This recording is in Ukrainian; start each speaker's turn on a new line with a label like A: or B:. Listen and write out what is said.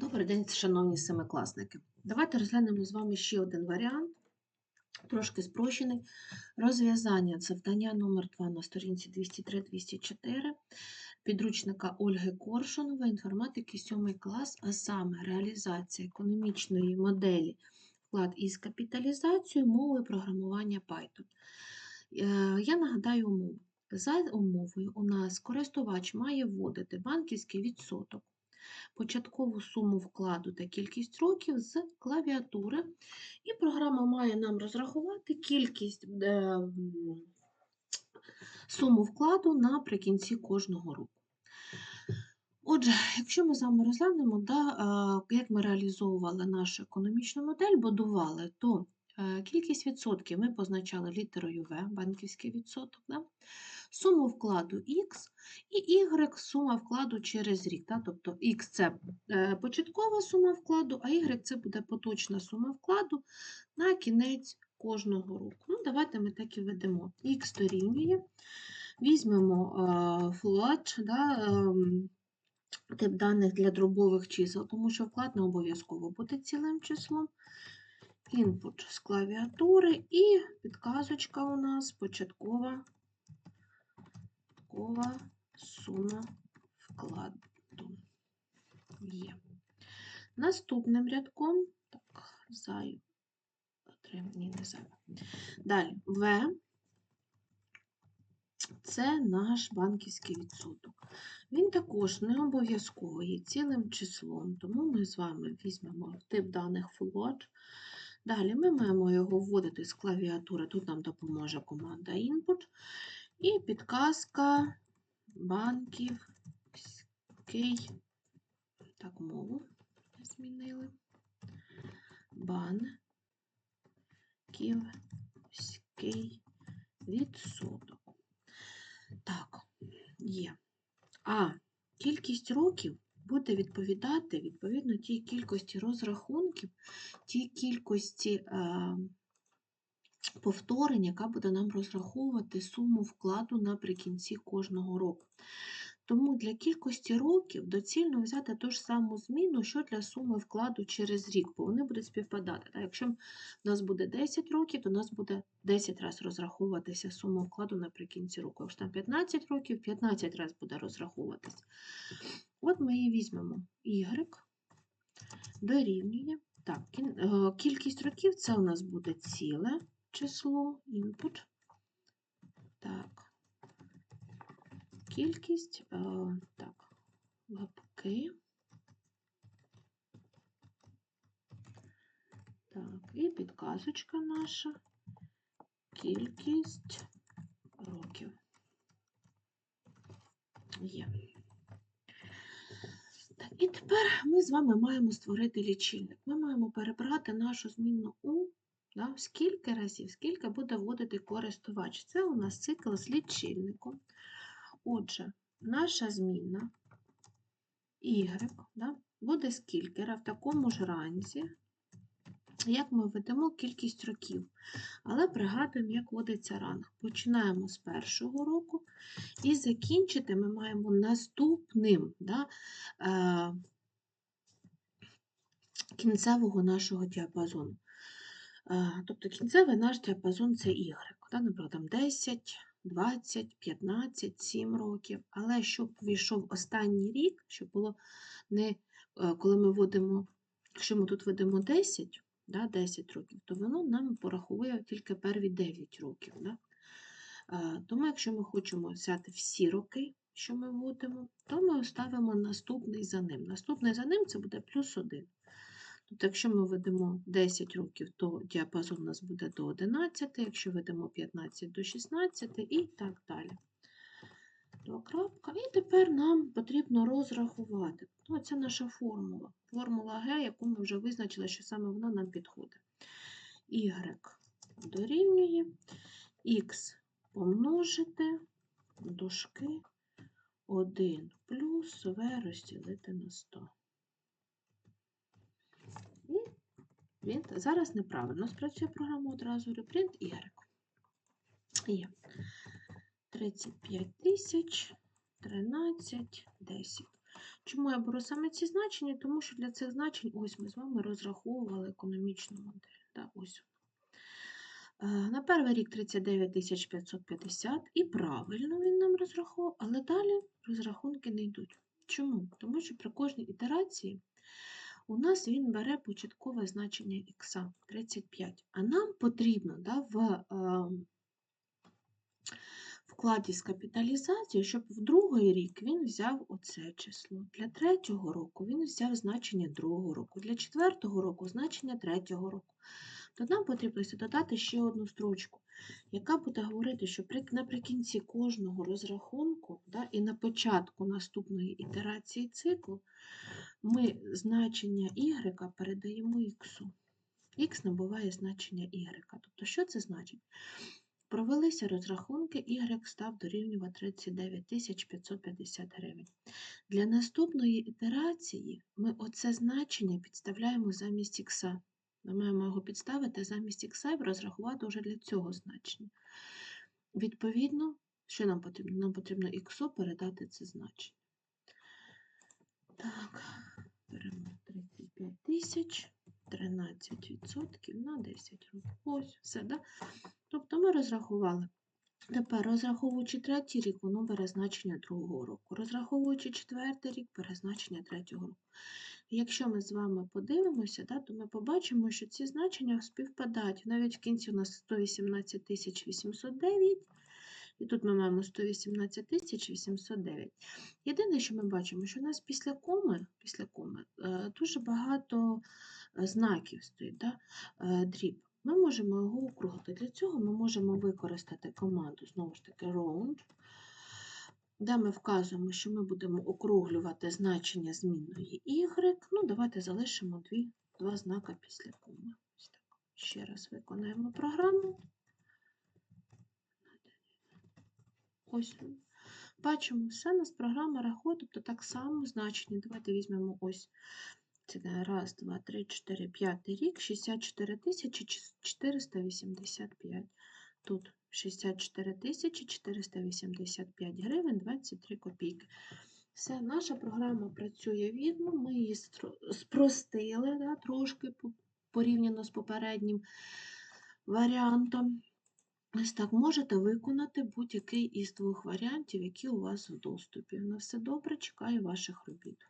A: Добрий день, шановні семикласники. Давайте розглянемо з вами ще один варіант, трошки спрощений. Розв'язання завдання номер 2 на сторінці 203-204 підручника Ольги Коршунової інформатики 7 клас, а саме реалізація економічної моделі вклад із капіталізацією мовою програмування Python. Е, Я нагадаю умову. За умовою у нас користувач має вводити банківський відсоток початкову суму вкладу та кількість років з клавіатури, і програма має нам розрахувати кількість е, суму вкладу наприкінці кожного року. Отже, якщо ми з вами розглянемо, да, е, як ми реалізовували нашу економічну модель, будували, то е, кількість відсотків ми позначали літерою В, банківський відсоток, да? Суму вкладу X і Y сума вкладу через рік. Да? Тобто X це е, початкова сума вкладу, а Y це буде поточна сума вкладу на кінець кожного року. Ну, Давайте ми так і ведемо. X дорівнює. Візьмемо е, float, да, ем, тип даних для дробових чисел, тому що вклад не обов'язково буде цілим числом. Інпут з клавіатури і підказочка у нас початкова початкова сума вкладу. Є. Наступним рядком, так, заю, ні, не заю. Далі В це наш банківський відсоток. Він також не обов'язково є цілим числом, тому ми з вами візьмемо тип даних float. Далі ми маємо його вводити з клавіатури, тут нам допоможе команда input. І підказка банківський, так, мову змінили. Банківський відсоток. Так, є. А кількість років буде відповідати відповідно тій кількості розрахунків, тій кількості е, повторень, яка буде нам розраховувати суму вкладу наприкінці кожного року. Тому для кількості років доцільно взяти ту ж саму зміну, що для суми вкладу через рік, бо вони будуть співпадати. Так, Якщо в нас буде 10 років, то у нас буде 10 разів розраховуватися сума вкладу наприкінці року. Якщо там 15 років, 15 разів буде розраховуватися. От ми її візьмемо y дорівнює. Так, е, кількість років це у нас буде ціле число, input. Так, кількість, е, так, лапки. Так, і підказочка наша, кількість років. Є. Так, і тепер ми з вами маємо створити лічильник. Ми маємо перебрати нашу змінну У Да? Скільки разів, скільки буде вводити користувач? Це у нас цикл з лічильником. Отже, наша зміна y да, буде скільки в такому ж ранзі, як ми ведемо кількість років. Але пригадуємо, як вводиться ранг. Починаємо з першого року і закінчити ми маємо наступним да, е, кінцевого нашого діапазону. Тобто кінцевий наш діапазон це Y. Наприклад, там 10, 20, 15, 7 років. Але щоб війшов останній рік, щоб було не е, коли ми вводимо, якщо ми тут ведемо 10, да, 10 років, то воно нам порахує тільки перві 9 років. Да? Тому, якщо ми хочемо взяти всі роки, що ми вводимо, то ми ставимо наступний за ним. Наступний за ним це буде плюс 1. Тобто, якщо ми ведемо 10 років, то діапазон у нас буде до 11, якщо ведемо 15 до 16 і так далі. Крапка. І тепер нам потрібно розрахувати. Ну, Це наша формула. Формула Г, яку ми вже визначили, що саме вона нам підходить. Y дорівнює Х помножити дужки 1 плюс В розділити на 100. Print. Зараз неправильно спрацює програма одразу reprint Y. Є 35 тисяч 13, 10. Чому я беру саме ці значення? Тому що для цих значень ось ми з вами розраховували економічну модель. Да, ось. Е, На перший рік 39 550 і правильно він нам розраховував, але далі розрахунки не йдуть. Чому? Тому що при кожній ітерації у нас він бере початкове значення х 35. А нам потрібно да, в е, вкладі з капіталізацією, щоб в другий рік він взяв оце число. Для третього року він взяв значення другого року, для четвертого року значення третього року. То нам потрібно додати ще одну строчку, яка буде говорити, що наприкінці кожного розрахунку да, і на початку наступної ітерації циклу ми значення y передаємо х. Х набуває значення y. Тобто, що це значить? Провелися розрахунки, y став дорівнювати 39 550 гривень. Для наступної ітерації ми оце значення підставляємо замість х. Ми маємо його підставити замість х і розрахувати вже для цього значення. Відповідно, що нам потрібно? Нам потрібно х передати це значення. Так, беремо 35 тисяч, 13% на 10 років. Ось, все, да? Тобто ми розрахували. Тепер, розраховуючи третій рік, воно бере значення другого року. Розраховуючи четвертий рік, бере третього року. Якщо ми з вами подивимося, да, то ми побачимо, що ці значення співпадають. Навіть в кінці у нас 118 809, і тут ми маємо 118 809. Єдине, що ми бачимо, що у нас після коми, після коми е, дуже багато е, знаків стоїть, да, е, дріб. Ми можемо його округлити. Для цього ми можемо використати команду, знову ж таки, round, де ми вказуємо, що ми будемо округлювати значення змінної y. Ну, давайте залишимо дві, два знака після коми. Ще раз виконаємо програму. Ось. Бачимо, все у нас програма рахує, тобто так само значення. Давайте візьмемо ось це раз, два, три, чотири, п'ятий рік, 64 тисячі 485. Тут 64 тисячі 485 гривень 23 копійки. Все, наша програма працює вірно, ми її спростили да, трошки порівняно з попереднім варіантом. Ось так можете виконати будь-який із двох варіантів, які у вас в доступі. На все добре, чекаю ваших робіт.